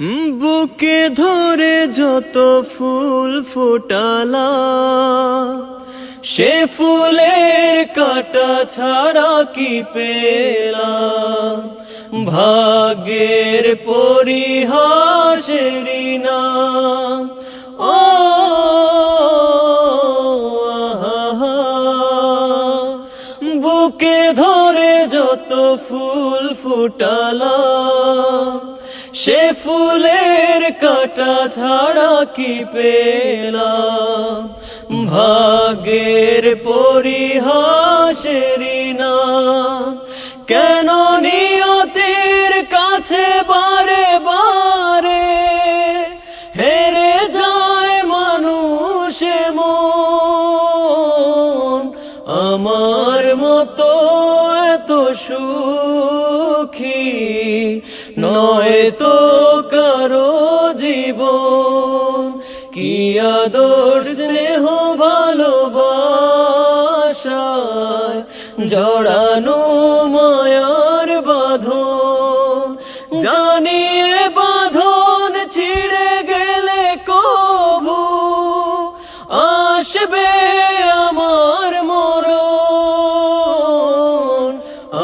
বুকে ধরে যত ফুল ফোটালা, সে ফুলের কাটা ছাড়া কি পেলা? ভাগ্যের পরিহাসেরই না। ও বুকে ধরে যত ফুল ফুটালা সে ফুলের কাটা ছাড়া কি পেলাম? ভাগের পরিহাসেরই না কেন নিয়তির কাছে বারে বারে হেরে যায় মানুষ মন? আমার মতো এত সুখী নয় তো কারও জীবন। কি আদর স্নেহ ভালোবাসায় জড়ানো মায়ার বাঁধন। জানিয়ে বাঁধন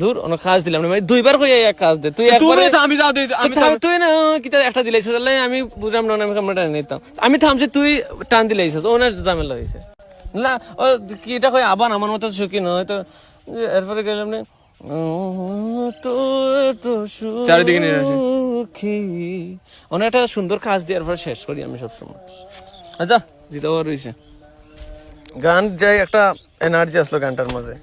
দূর অনেক কাজ দিলাম মানে দুইবার কই এক কাজ দে। তুই তুমি আমি যাও আমি তুই না কিতা একটা দিলাইছ তাহলে আমি বুঝলাম না আমি কামড়া নিতাম। আমি থামছি তুই টান দিলাইছ ওনার ঝামেলা না ও কি এটা কই আবার আমার মতো সুখী নয় তো এরপরে গেলাম না চারিদিকে অনেক একটা সুন্দর কাজ দিয়ে এরপর শেষ করি আমি সবসময়। আচ্ছা দিতে রয়েছে গান যাই একটা এনার্জি আসলো গানটার মাঝে।